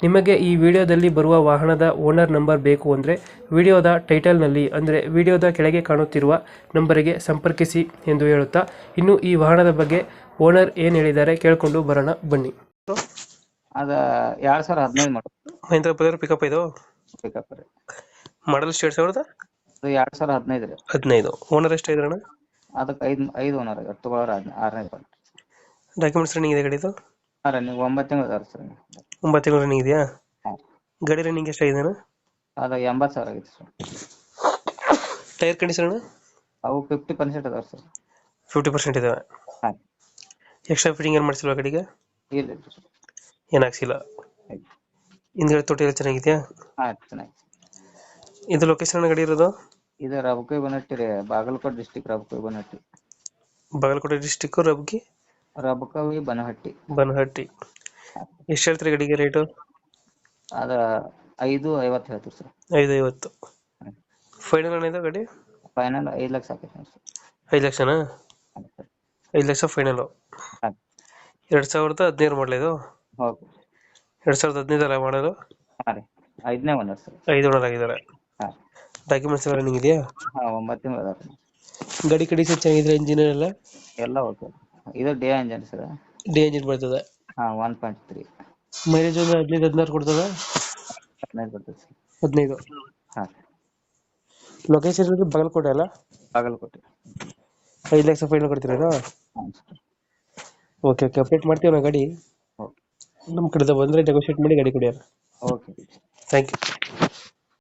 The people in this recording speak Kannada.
ನಿಮಗೆ ಈ ವಿಡಿಯೋದಲ್ಲಿ ಬರುವ ವಾಹನದ ಓನರ್ ನಂಬರ್ ಬೇಕು ಅಂದರೆ ವಿಡಿಯೋದ ಟೈಟಲ್ನಲ್ಲಿ ಅಂದರೆ ವಿಡಿಯೋದ ಕೆಳಗೆ ಕಾಣುತ್ತಿರುವ ನಂಬರಿಗೆ ಸಂಪರ್ಕಿಸಿ ಎಂದು ಹೇಳುತ್ತಾ ಇನ್ನು ಈ ವಾಹನದ ಬಗ್ಗೆ ಓನರ್ ಏನು ಹೇಳಿದ್ದಾರೆ ಕೇಳಿಕೊಂಡು ಬರೋಣ ಬನ್ನಿ. ಅದ ಎರಡ್ ಸಾವಿರ ಹದಿನೈದು ಮಹೇಂದ್ರ ಪಿಕಪ್ ಇದು? ಪಿಕಪ್ ರೀ. ಮಾಡಲ್ ಎರಡು ಸಾವಿರದ? ಅದು ಎರಡ್ ಸಾವಿರ ಹದಿನೈದು ರೀ. ಹದಿನೈದು. ಓನರ್ ಎಷ್ಟು ಇದ್ರಣ ಅದಕ್ಕೆ ಐದು ಐದು ಓನರ್ ತಗೊಳ್ಳೋರು ಆರನೇ ಡಾಕ್ಯುಮೆಂಟ್ಸ್ ರನ್ನಿಂಗ್ ಇದೆ ಗಾಡಿದು ಹಾಂ ರೀ ನೀವು ಒಂಬತ್ತು ತಿಂಗಳು ಅದಾರ ಸರ್ ಒಂಬತ್ತು ತಿಂಗಳು ರನ್ನಿಂಗ್ ಇದೆಯಾ? ಹಾಂ. ಗಾಡಿ ರನ್ನಿಂಗ್ ಎಷ್ಟಾಗಿದೆ ಅದು ಎಂಬತ್ತು ಸಾವಿರ ಆಗೈತೆ ಸರ್. ಟೈರ್ ಕಂಡೀಷನ್ ಅವು ಫಿಫ್ಟಿ ಪರ್ಸೆಂಟ್ ಅದಾವ ಸರ್. ಫಿಫ್ಟಿ ಪರ್ಸೆಂಟ್ ಇದಾವೆ. ಹಾಂ. ಎಕ್ಸ್ಟ್ರಾ ಫಿಟ್ಟಿಂಗ್ ಏನು ಮಾಡಿಸಿಲ್ವಾ ಗಾಡಿಗೆ? ಇಲ್ಲ ಇಲ್ಲ ಸರ್. ಏನು ಹಾಕ್ಸಿಲ್ಲ? ಆಯ್ತು. ಹಿಂದ್ಗಡೆ ತೊಟ್ಟಿ ಎಲ್ಲ ಚೆನ್ನಾಗಿದೆಯಾ? ಹಾಂ ಚೆನ್ನಾಗಿ ಇದು ಲೊಕೇಶನ್ ಗಾಡಿ ಇರೋದು? ಇದು ರಬಕೈ ಬನಟ್ಟಿ ರೀ ಬಾಗಲಕೋಟೆ ಡಿಸ್ಟಿಕ್ ರಬಕೈ ಬನಹಟ್ಟಿ ಬಾಗಲಕೋಟೆ ಡಿಸ್ಟಿಕ್ ರಬ್ಗಿ ರಬಕವಿ ಬನಹಟ್ಟಿ. ಬನಹಟ್ಟಿ. ಎಷ್ಟು ಹೇಳ್ತೀರಿ ಗಡಿಗೆ ರೇಟು ಅದ ಐದು ಐವತ್ತು ಹೇಳ್ತೀವಿ ಸರ್. ಐದು ಐವತ್ತು. ಫೈನಲ್ ಏನಿದೆ ಗಡಿ? ಫೈನಲ್ ಐದು ಲಕ್ಷ ಆಕೈತೆ ಸರ್. ಐದು ಲಕ್ಷನಾ? ಐದು ಲಕ್ಷ ಫೈನಲು ಹಾಂ. ಎರಡು ಸಾವಿರದ ಹದಿನೈದು ಮಾಡಲ ಇದು? ಓಕೆ ಎರಡು ಸಾವಿರದ ಹದಿನೈದಲ್ಲ ಮಾಡಲು? ಹಾಂ ರೀ. ಐದನೇ ಒಂದು ಸರ್. ಐದು ಓನರ್ ಆಗಿದ್ದಾರೆ. ಹಾಂ. ಡಾಕ್ಯುಮೆಂಟ್ಸ್ ಎಲ್ಲ ರನ್ನಿಂಗ್ ಇದೆಯಾ? ಹಾಂ ಒಂಬತ್ತು ತಿಂಗಳು ಅದಾವ ಗಡಿ ಕಂಡೀಷನ್ ಚೆನ್ನಾಗಿದ್ರೆ ಇಂಜಿನಿಯರ್ ಎಲ್ಲ? ಎಲ್ಲ ಓಕೆ. ಇದು D engine sir. D engine ಬರ್ತದೆ. ಹಾಂ ಒನ್ ಪಾಯಿಂಟ್ ತ್ರೀ ಮೈಲೇಜ್ ಒಂದು ಹದಿನೈದು ಹದಿನಾರು ಕೊಡ್ತದ? ಹದಿನೈದು ಬರ್ತದೆ ಸರ್ ಹದಿನೈದು. ಹಾಂ. ಲೊಕೇಶನ್ ಇರೋದು ಬಾಗಲಕೋಟೆ ಅಲ್ಲ? ಬಾಗಲಕೋಟೆ. ಐದು ಲಕ್ಷ ಫೈನಲ್ ಕೊಡ್ತೀರಾ ಹಾಂ ಸರ್ ಓಕೆ ಓಕೆ ಅಪ್ಡೇಟ್ ಮಾಡ್ತೀವಿ ನಾವು ಗಾಡಿ. ನಮ್ಮ ಕಡೆದ ಬಂದರೆ ನೆಗೋಷಿಯೇಟ್ ಮಾಡಿ ಗಾಡಿ ಕೊಡಿ ಓಕೆ ಥ್ಯಾಂಕ್ ಯು